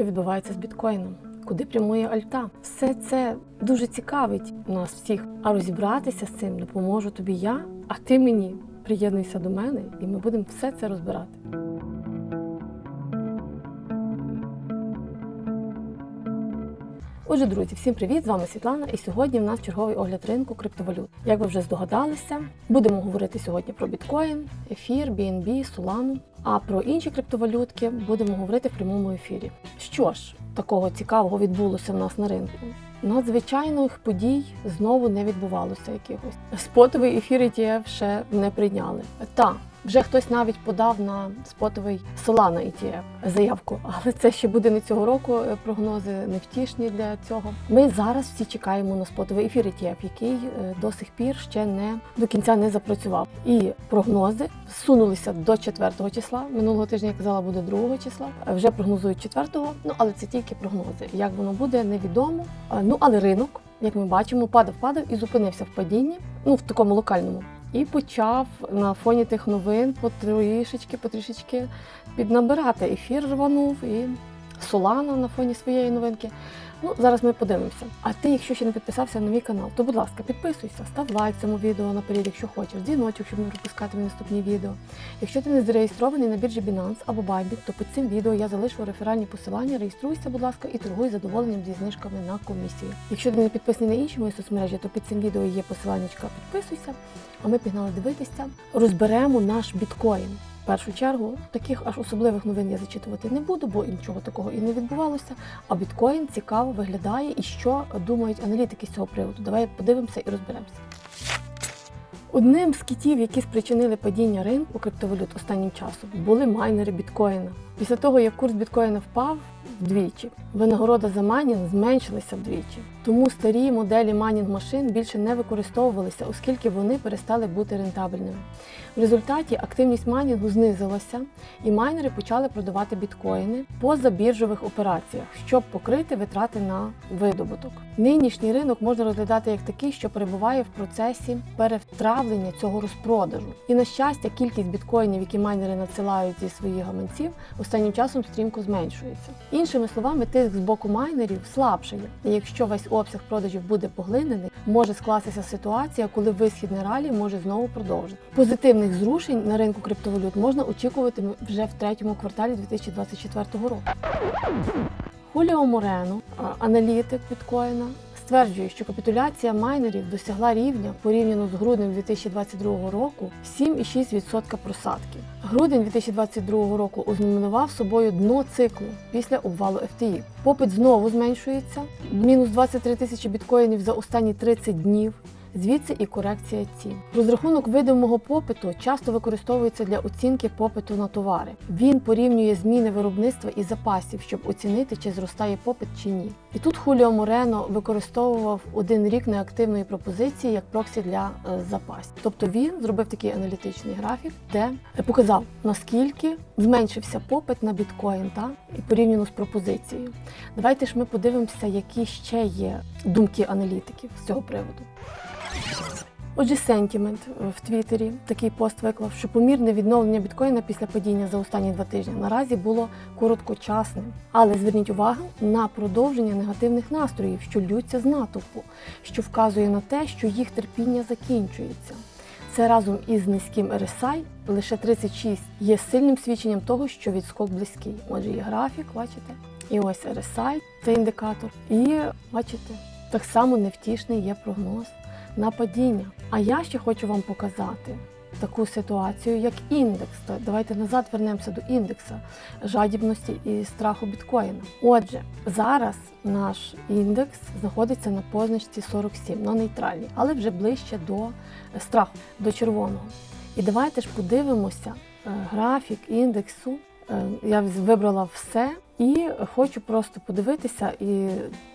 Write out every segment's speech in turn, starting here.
що відбувається з біткоїном, куди прямує альта. Все це дуже цікавить нас всіх. А розібратися з цим допоможу тобі я, а ти мені приєднуйся до мене, і ми будемо все це розбирати. Отже, друзі, всім привіт! З вами Світлана, і сьогодні в нас черговий огляд ринку криптовалют. Як ви вже здогадалися, будемо говорити сьогодні про біткоін, ефір, BNB, Solana. А про інші криптовалютки будемо говорити в прямому ефірі. Що ж, такого цікавого відбулося в нас на ринку? Надзвичайних подій знову не відбувалося якихось. Спотовий ефір ETF ще не прийняли. Та вже хтось навіть подав на спотовий Solana ETF заявку, але це ще буде не цього року. е, Прогнози невтішні для цього. Ми зараз всі чекаємо на спотовий ефір ETF, який е, до сих пір ще не до кінця не запрацював. І прогнози сунулися до 4 числа. Минулого тижня я казала, буде 2 числа. Е, Вже прогнозують 4, ну але це тільки прогнози. Як воно буде, невідомо. Ну але ринок, як ми бачимо, падав, падав і зупинився в падінні, ну в такому локальному. І почав на фоні тих новин потрішечки, потрішечки піднабирати. Ефір рванув і Солана на фоні своєї новинки. Ну, зараз ми подивимося. А ти, якщо ще не підписався на мій канал, то будь ласка, підписуйся, став лайк цьому відео наперед, якщо хочеш, дзвіночок, щоб не пропускати мої наступні відео. Якщо ти не зареєстрований на біржі Binance або Bybit, то під цим відео я залишу реферальні посилання. Реєструйся, будь ласка, і торгуй задоволенням зі знижками на комісію. Якщо ти не підписаний на інші мої соцмережі, то під цим відео є посилання, підписуйся. А ми пігнали дивитися. Розберемо наш біткоін. В першу чергу таких аж особливих новин я зачитувати не буду, бо нічого такого і не відбувалося. А біткоін цікаво виглядає і що думають аналітики з цього приводу. Давай подивимося і розберемося. Одним з китів, які спричинили падіння ринку криптовалют останнім часом, були майнери біткоїна. Після того, як курс біткоїна впав вдвічі, винагорода за майнінг зменшилася вдвічі. Тому старі моделі майнінг машин більше не використовувалися, оскільки вони перестали бути рентабельними. В результаті активність майнінгу знизилася, і майнери почали продавати біткоїни по забіржових операціях, щоб покрити витрати на видобуток. Нинішній ринок можна розглядати як такий, що перебуває в процесі перевтравлення цього розпродажу. І на щастя, кількість біткоїнів, які майнери надсилають зі своїх гаманців, останнім часом стрімко зменшується. Іншими словами, тиск з боку майнерів слабшає. І якщо весь обсяг продажів буде поглинений, може скластися ситуація, коли висхідне ралі може знову продовжити. Позитивних зрушень на ринку криптовалют можна очікувати вже в третьому кварталі 2024 року. Хуліо Морено, аналітик біткоїна, стверджує, що капітуляція майнерів досягла рівня порівняно з груднем 2022 року 7,6% просадки. Грудень 2022 року ознаменував собою дно циклу після обвалу FTI. Попит знову зменшується, мінус 23 тисячі біткоїнів за останні 30 днів. Звідси і корекція цін. Розрахунок видимого попиту часто використовується для оцінки попиту на товари. Він порівнює зміни виробництва і запасів, щоб оцінити, чи зростає попит чи ні. І тут Хуліо Морено використовував один рік неактивної пропозиції як проксі для е, запасів. Тобто він зробив такий аналітичний графік, де показав наскільки зменшився попит на біткоін та і порівняно з пропозицією. Давайте ж ми подивимося, які ще є думки аналітиків з цього приводу. Отже, Sentiment в Твіттері такий пост виклав, що помірне відновлення біткоїна після падіння за останні два тижні наразі було короткочасним. Але зверніть увагу на продовження негативних настроїв, що ллються з натовпу, що вказує на те, що їх терпіння закінчується. Це разом із низьким RSI, лише 36, є сильним свідченням того, що відскок близький. Отже, є графік, бачите, і ось RSI, це індикатор. І бачите, так само невтішний є прогноз на падіння. А я ще хочу вам показати таку ситуацію, як індекс. То Давайте назад вернемося до індекса жадібності і страху біткоїна. Отже, зараз наш індекс знаходиться на позначці 47, на нейтральній, але вже ближче до страху, до червоного. І давайте ж подивимося е, графік індексу. Е, Я вибрала все і хочу просто подивитися і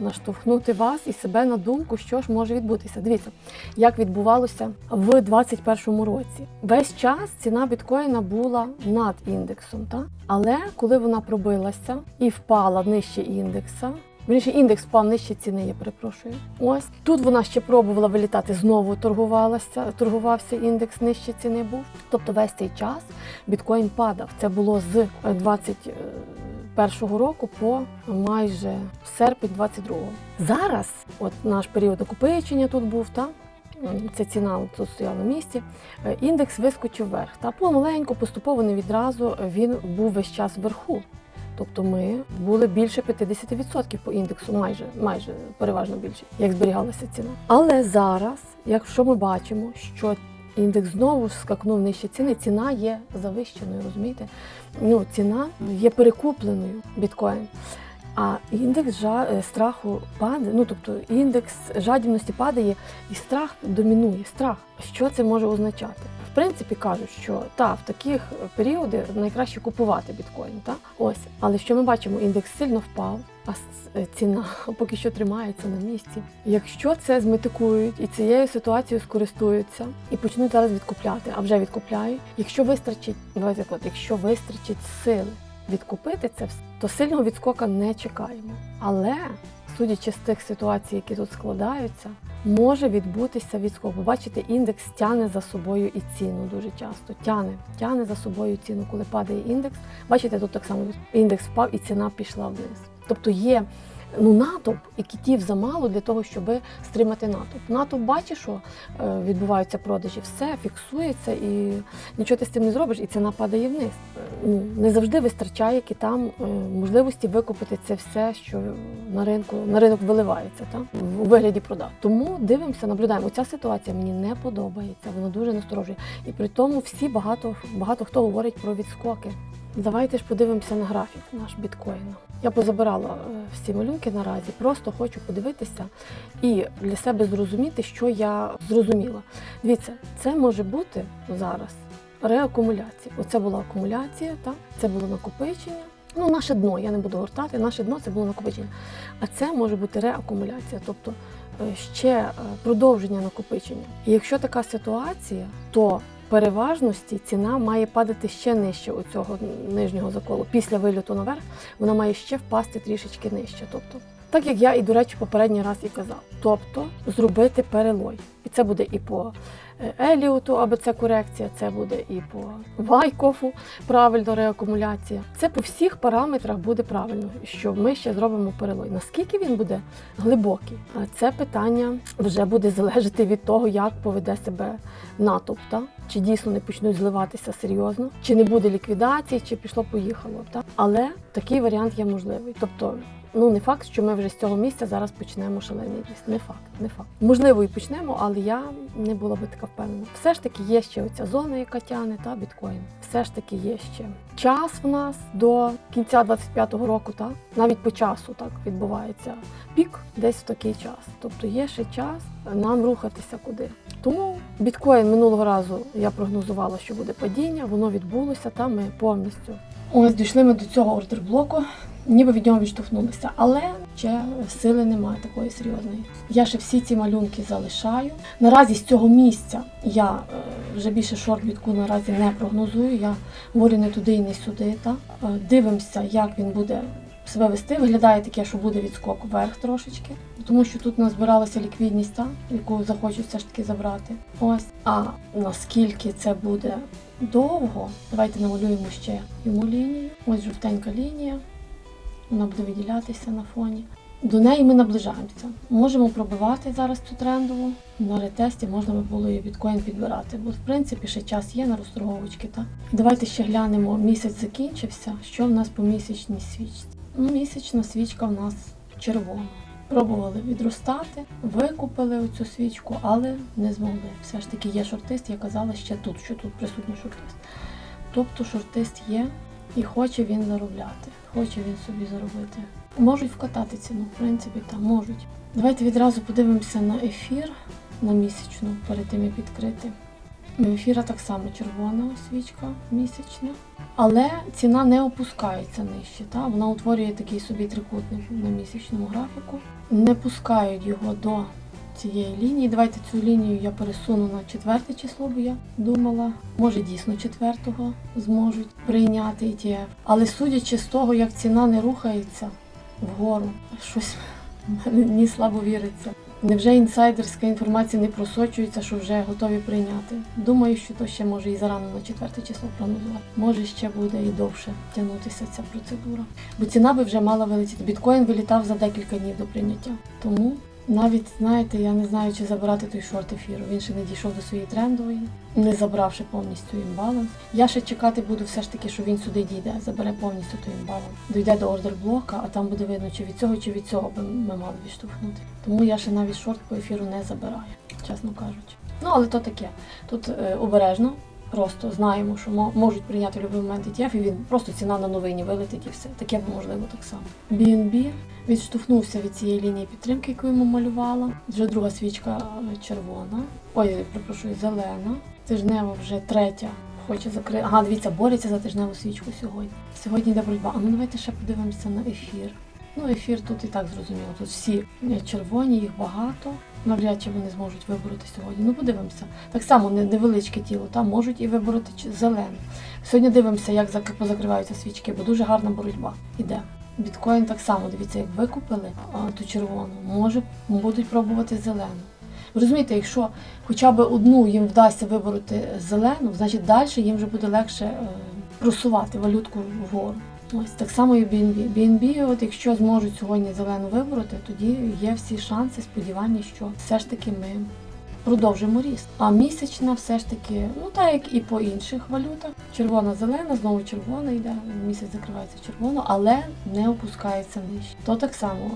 наштовхнути вас і себе на думку, що ж може відбутися. Дивіться, як відбувалося в 2021 році. Весь час ціна біткоїна була над індексом, та? але коли вона пробилася і впала нижче індекса. Вірніше, індекс впав нижче ціни, я перепрошую. Ось тут вона ще пробувала вилітати, знову торгувалася, торгувався індекс нижче ціни був. Тобто весь цей час біткоін падав. Це було з 21-го року по майже серпень 22-го. Зараз, от наш період накопичення тут був, та ця ціна тут стояла на місці. е, Індекс вискочив вверх. Та помаленьку, поступово не відразу він був весь час вверху. Тобто ми були більше 50% по індексу, майже, майже переважно більше, як зберігалася ціна. Але зараз, якщо ми бачимо, що індекс знову скакнув нижче ціни, ціна є завищеною, розумієте? Ну, ціна є перекупленою біткоін. А індекс жа- е, страху падає, ну тобто індекс жадібності падає, і страх домінує. Страх. Що це може означати? Принципі, кажуть, що та в таких періоди найкраще купувати біткоін. Та ось, але що ми бачимо, індекс сильно впав, а е, ціна поки що тримається на місці. Якщо це зметикують і цією ситуацією скористуються і почнуть зараз відкупляти, а вже відкупляють. Якщо вистачить, давайте так, якщо вистачить сили відкупити це, все, то сильного відскока не чекаємо. Але судячи з тих ситуацій, які тут складаються, може відбутися відскок. Ви бачите, індекс тягне за собою і ціну дуже часто. Тягне, тягне за собою ціну, коли падає індекс. Бачите, тут так само індекс впав і ціна пішла вниз. Тобто є ну, натовп і китів замало для того, щоб стримати натовп. Натовп бачить, що е, відбуваються продажі, все фіксується і нічого ти з цим не зробиш, і ціна падає вниз. Е, Ну, не завжди вистачає китам е, можливості викупити це все, що на ринку на ринок виливається, та? у вигляді продаж. Тому дивимося, наблюдаємо. Ця ситуація мені не подобається, вона дуже насторожує. І при тому всі багато, багато хто говорить про відскоки. Давайте ж подивимося на графік наш біткоїна. Я позабирала е, всі малюнки наразі, просто хочу подивитися і для себе зрозуміти, що я зрозуміла. Дивіться, це може бути зараз реакумуляція. Оце була акумуляція, так? це було накопичення. Ну, наше дно, я не буду гортати, наше дно це було накопичення. А це може бути реакумуляція, тобто е, ще е, продовження накопичення. І якщо така ситуація, то переважності ціна має падати ще нижче у цього нижнього заколу. Після вильоту наверх вона має ще впасти трішечки нижче. Тобто, так як я і, до речі, попередній раз і казав. Тобто зробити перелой. І це буде і по Еліоту, аби це корекція, це буде і по Вайкофу, правильно реакумуляція. Це по всіх параметрах буде правильно, що ми ще зробимо перелой. Наскільки він буде глибокий? Це питання вже буде залежати від того, як поведе себе натовп, та? чи дійсно не почнуть зливатися серйозно, чи не буде ліквідації, чи пішло-поїхало. Та? Але такий варіант є можливий. Тобто, ну не факт, що ми вже з цього місця зараз почнемо шалений ріст. Не факт, не факт. Можливо, і почнемо, але я не була би така впевнена. Все ж таки є ще оця зона, яка тягне, та біткоін. Все ж таки є ще час в нас до кінця 25-го року, так навіть по часу так відбувається пік десь в такий час. Тобто є ще час нам рухатися куди. Тому біткоін минулого разу я прогнозувала, що буде падіння, воно відбулося, та ми повністю. Ось дійшли ми до цього ордерблоку, ніби від нього відштовхнулися, але ще сили немає такої серйозної. Я ще всі ці малюнки залишаю. Наразі з цього місця я е, вже більше шорт бітку наразі не прогнозую. Я говорю не туди і не сюди. Та? Е, Дивимося, як він буде себе вести. Виглядає таке, що буде відскок вверх трошечки, тому що тут назбиралася ліквідність, та, яку захочуть все ж таки забрати. Ось. А наскільки це буде довго, давайте намалюємо ще йому лінію. Ось жовтенька лінія. Вона буде виділятися на фоні. До неї ми наближаємося. Можемо пробивати зараз цю трендову. На ретесті можна би було і біткоін підбирати, бо в принципі ще час є на розторговочки. Давайте ще глянемо, місяць закінчився. Що в нас по місячній свічці? Ну, місячна свічка в нас червона. Пробували відростати, викупили оцю свічку, але не змогли. Все ж таки є шортист, я казала ще тут, що тут присутній шортист. Тобто шортист є і хоче він заробляти, хоче він собі заробити. Можуть вкатати ціну, в принципі, там можуть. Давайте відразу подивимося на ефір на місячну перед тим як відкрити. У так само червона свічка місячна. Але ціна не опускається нижче. Та? Вона утворює такий собі трикутник на місячному графіку. Не пускають його до цієї лінії. Давайте цю лінію я пересуну на четверте число, бо я думала. Може дійсно четвертого зможуть прийняти ETF. Але судячи з того, як ціна не рухається вгору, щось в мене слабо віриться. Невже інсайдерська інформація не просочується, що вже готові прийняти? Думаю, що то ще може і зарано на четверте число прогнозувати. Може ще буде і довше тягнутися ця процедура. Бо ціна би вже мала вилетіти. Біткоін вилітав за декілька днів до прийняття. Тому навіть знаєте, я не знаю, чи забирати той шорт ефіру. Він ще не дійшов до своєї трендової, не забравши повністю імбаланс. Я ще чекати буду все ж таки, що він сюди дійде, забере повністю той імбаланс. Дійде до ордер блока, а там буде видно, чи від цього, чи від цього би ми мали відштовхнути. Тому я ще навіть шорт по ефіру не забираю, чесно кажучи. Ну але то таке. Тут е, обережно. Просто знаємо, що можуть прийняти будь-який момент ETF, і він просто ціна на новині вилетить і все. Таке можливо так само. BNB відштовхнувся від цієї лінії підтримки, яку йому малювала. Вже друга свічка е, червона. Ой, перепрошую, зелена. Тижнева вже третя. Хоче закрити. Ага, дивіться, бореться за тижневу свічку сьогодні. Сьогодні йде боротьба. А ну давайте ще подивимося на ефір. Ну, ефір тут і так зрозуміло. Тут всі е, червоні, їх багато. Навряд чи вони зможуть вибороти сьогодні. Ну, подивимося. Так само невеличке тіло, там можуть і вибороти зелене. Сьогодні дивимося, як позакриваються свічки, бо дуже гарна боротьба іде. Біткоін так само, дивіться, як викупили ту червону, може будуть пробувати зелену. Ви розумієте, якщо хоча б одну їм вдасться вибороти зелену, значить далі їм вже буде легше е, просувати валютку вгору. Ось так само і BNB. BNB, от якщо зможуть сьогодні зелену вибороти, тоді є всі шанси, сподівання, що все ж таки ми продовжимо ріст. А місячна все ж таки, ну так як і по інших валютах, червона-зелена, знову червона йде, місяць закривається червоно, але не опускається нижче. То так само.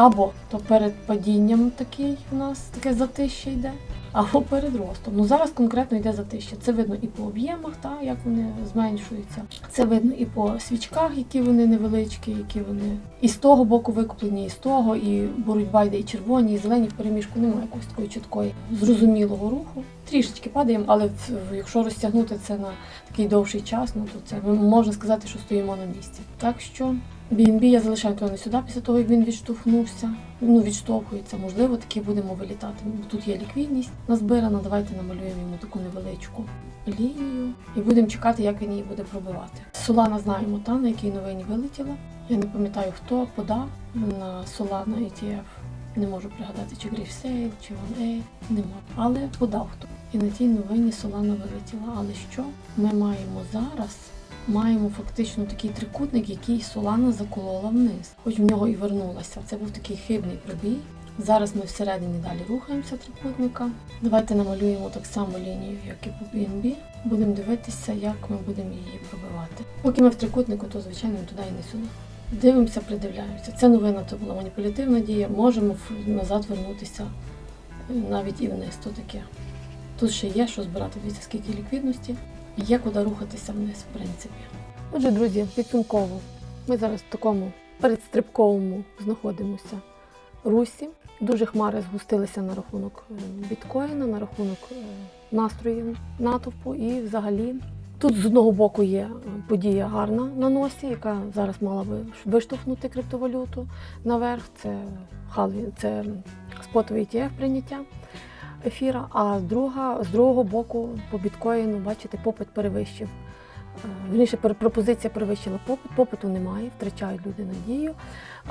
Або то перед падінням такий у нас таке затище йде, або перед ростом. Ну зараз конкретно йде затище. Це видно і по об'ємах, та, як вони зменшуються. Це видно і по свічках, які вони невеличкі, які вони і з того боку викуплені, і з того, і боротьба йде і червоні, і зелені в переміжку немає якоїсь такої чіткої зрозумілого руху. Трішечки падаємо, але якщо розтягнути це на такий довший час, ну то це можна сказати, що стоїмо на місці. Так що BNB я залишаю не сюди після того, як він відштовхнувся. Ну, відштовхується, можливо, таки будемо вилітати. Ну, Тут є ліквідність назбирана. Давайте намалюємо йому таку невеличку лінію і будемо чекати, як він її буде пробивати. Солана знаємо та на якій новині вилетіла. Я не пам'ятаю, хто подав на Solana ETF. Не можу пригадати, чи Гріфсейл, чи OneA, нема. Але подав хто. І на тій новині Solana вилетіла. Але що ми маємо зараз? Маємо фактично такий трикутник, який Solana заколола вниз, хоч в нього і вернулася. Це був такий хибний пробій. Зараз ми всередині далі рухаємося трикутника. Давайте намалюємо так само лінію, як і по BNB. Будемо дивитися, як ми будемо її пробивати. Поки ми в трикутнику, то звичайно туди і не сюди. Дивимося, придивляємося. Це новина, це була маніпулятивна дія. Можемо назад вернутися е, навіть і вниз. То таке. Тут ще є що збирати. Дивіться, скільки ліквідності. Є куди рухатися вниз, в принципі. Отже, друзі, підсумково. Ми зараз в такому передстрибковому знаходимося русі. Дуже хмари згустилися на рахунок е, біткоїна, на рахунок е, настроїв натовпу і взагалі. Тут з одного боку є е, подія гарна на носі, яка зараз мала би виштовхнути криптовалюту наверх. Це це спотовий ETF прийняття ефіра. А з друга, з другого боку, по біткоїну, бачите, попит перевищив. Е, Вірніше, пропозиція перевищила попит, попиту немає, втрачають люди надію.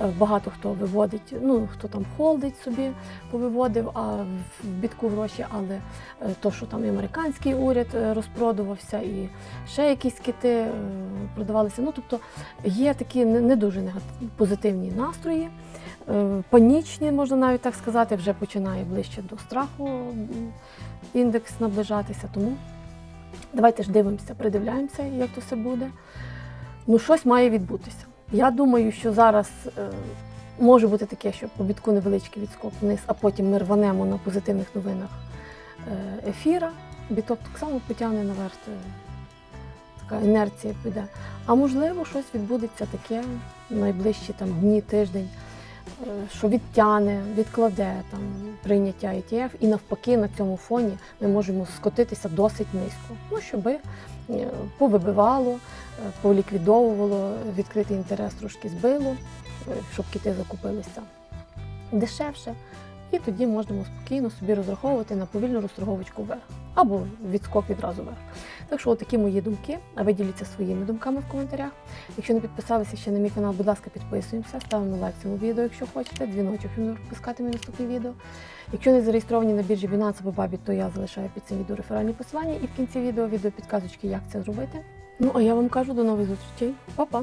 Е, Багато хто виводить, ну хто там холдить собі, повиводив а в бітку гроші, але е, то, що там і американський уряд е, розпродувався, і ще якісь кити продавалися. Ну тобто є такі не дуже позитивні настрої. Панічні, можна навіть так сказати, вже починає ближче до страху індекс наближатися. Тому давайте ж дивимося, придивляємося, як то все буде. Ну, щось має відбутися. Я думаю, що зараз е, може бути таке, що по бітку невеличкий відскок вниз, а потім ми рванемо на позитивних новинах е, ефіра. Біток так само потягне наверх. е, Така інерція піде. А можливо, щось відбудеться таке найближчі там, дні, тиждень, що відтяне, відкладе там, прийняття ETF, і навпаки на цьому фоні ми можемо скотитися досить низько. Ну, щоби е, повибивало, е, поліквідовувало, відкритий інтерес трошки збило, е, щоб кити закупилися дешевше. І тоді можемо спокійно собі розраховувати на повільну розторговочку вверх. або відскок відразу вверх. Так що, такі мої думки. А ви діліться своїми думками в коментарях. Якщо не підписалися ще на мій канал, будь ласка, підписуємося, ставимо лайк цьому відео, якщо хочете, дзвіночок, щоб не пропускати мої наступні відео. Якщо не зареєстровані на біржі Binance або Bybit, то я залишаю під цим відео реферальні посилання і в кінці відео відео підказочки, як це зробити. Ну а я вам кажу до нових зустрічей. Па-па!